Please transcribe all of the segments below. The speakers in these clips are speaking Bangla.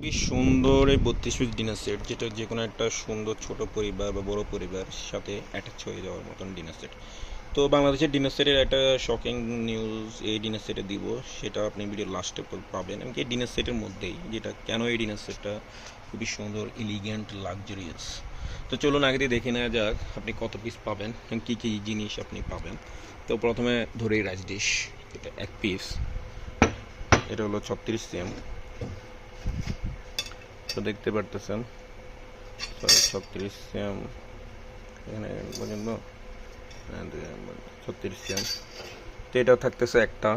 খুবই সুন্দর এই বত্রিশ পিস ডিনার সেট যেটা যে কোনো একটা সুন্দর ছোট পরিবার বা বড় পরিবারের সাথে অ্যাটাচ হয়ে যাওয়ার মতন ডিনার সেট তো বাংলাদেশের ডিনার সেটের একটা শকিং নিউজ এই ডিনার সেটে দিব, সেটা আপনি ভিডিও লাস্টে পাবেন। এমনকি ডিনার সেটের মধ্যেই, যেটা কেন এই ডিনার সেটটা খুবই সুন্দর এলিগেন্ট লাক্সারিয়াস তো চলুন আগে দিয়ে দেখে নেওয়া যাক, আপনি কত পিস পাবেন কী কী জিনিস আপনি পাবেন। তো প্রথমে ধরেই রাইস ডিশ এটা এক পিস এটা হলো ছত্রিশ সিএম তো দেখতে পারতেছেন। ছত্রিশ সিএম। এখানে পর্যন্ত। ছত্রিশ সিএম। তো এটা থাকতেছে একটা।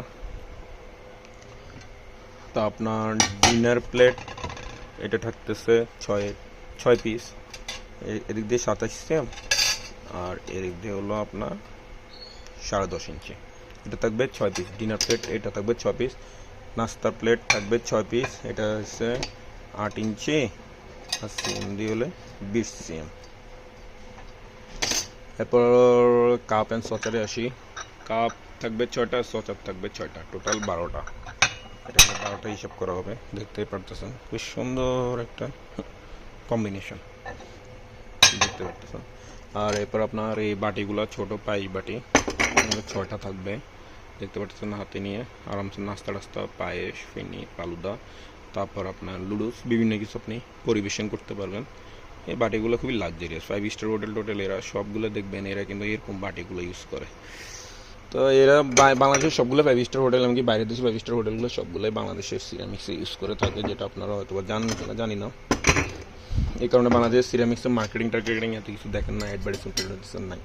তা আপনার ডিনার প্লেট এটা থাকতেছে ছয় ছয় পিস এদিক দিয়ে সাতাশ সিএম। আর এদিক দিয়ে হলো আপনার সাড়ে দশ ইঞ্চি। এটা থাকবে ছয় পিস ডিনার প্লেট এটা থাকবে ছয় পিস নাস্তার প্লেট থাকবে ছয় পিস এটা হচ্ছে আট ইঞ্চি আর সিএম দিয়ে হলে বিশ সিএম এরপর কাপ অ্যান্ড সচারে আসি। কাপ থাকবে ছয়টা সচার থাকবে ছয়টা টোটাল বারোটা। এটা বারোটা হিসাব করা হবে, দেখতেই পারতেছেন। খুব সুন্দর একটা কম্বিনেশন দেখতে পারতেছেন। আর এরপর আপনার এই বাটিগুলো, ছোট পাই বাটি ছয়টা থাকবে। দেখতে পাচ্ছেন হাতে নিয়ে আরামসে নাস্তা টাস্তা, পায়েস, ফেনি পালুদা তারপর আপনার লুডুস, বিভিন্ন কিছু আপনি পরিবেশন করতে পারবেন। এই বাটিগুলো খুবই luxurious five star hotel total এরা সবগুলো দেখবেন, এরা কিন্তু এরকম বাটিগুলো ইউজ করে। তো এরা বাংলাদেশের সবগুলো ফাইভ স্টার হোটেল এমনকি বাইরের দেশের ফাইভ স্টার হোটেলগুলো সবগুলোই বাংলাদেশের সিরামিক্সে ইউজ করে থাকে, যেটা আপনারা হয়তো জানেন কিনা জানি না। এই কারণে বাংলাদেশের সিরামিক্সের মার্কেটিং টার্কেটিং এত কিছু দেখেন না অ্যাডভার্টাইজমেন্ট নাই।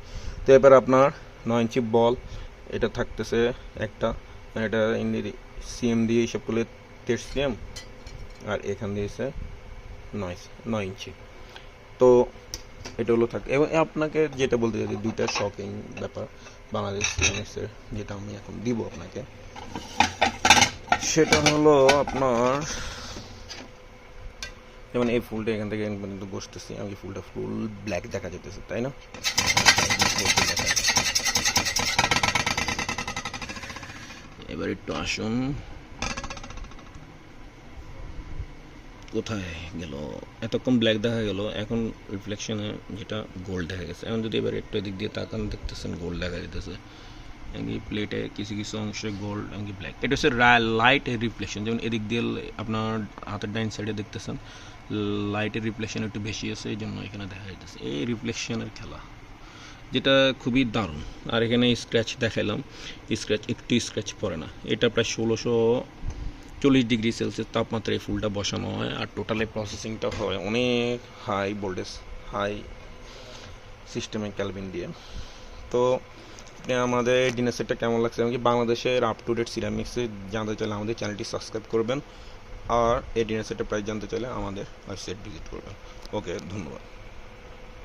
তো এবার আপনার নয় ইঞ্চি বল এটা থাকতেছে একটা, এটা সিএম দিয়ে হিসাব করলে তেইশ সিএম আর এখান দিয়েছে নয় নয় ইঞ্চি তো এটা হলো থাকে, এবং আপনাকে যেটা বলতে চাই দুইটা শকিং ব্যাপার বাংলাদেশ সিএমএসের যেটা আমি এখন দিব আপনাকে। সেটা হলো আপনার, যেমন এই ফুলটা এখান থেকে পর্যন্ত বসতেছি, আমি ফুলটা ফুল ব্ল্যাক দেখা যেতেছে তাই না? এবার একটু আসুন। কোথায় গেল? এতক্ষণ ব্ল্যাক দেখা গেল, এখন রিফ্লেকশনে যেটা গোল্ড দেখা গেছে। এখন যদি এবার একটু এদিক দিয়ে তাকান, দেখতেছেন গোল্ড দেখা যেতেছে এমনি প্লেটে কিছু কিছু অংশে গোল্ড এমনি ব্ল্যাক এটা হচ্ছে লাইট রিফ্লেকশন যেমন এদিক দিয়ে আপনার হাতের ডাইন সাইডে দেখতেছেন লাইটের রিফ্লেকশন একটু বেশি আছে এই জন্য এখানে দেখা যাইতেছে। এই রিফ্লেকশনের খেলা, যেটা খুবই দারুণ। আর এখানে স্ক্র্যাচ দেখাইলাম। স্ক্র্যাচ একটু স্ক্র্যাচ পড়ে না। এটা প্রায় ষোলোশো চল্লিশ ডিগ্রি সেলসিয়াস তাপমাত্রায় ফুলটা বসানো হয় আর টোটালি প্রসেসিংটা হয় অনেক হাই ভোল্টেজ হাই সিস্টেমে ক্যালভিন দিয়ে। তো আমাদের ডিনার সেটটা কেমন লাগছে? এমনকি বাংলাদেশের আপ টু ডেট সিরামিক্সে জানতে চাইলে আমাদের চ্যানেলটি সাবস্ক্রাইব করবেন আর এই ডিনার সেটের প্রাইস জানতে চাইলে আমাদের ওয়েবসাইট ভিজিট করবেন। ওকে ধন্যবাদ।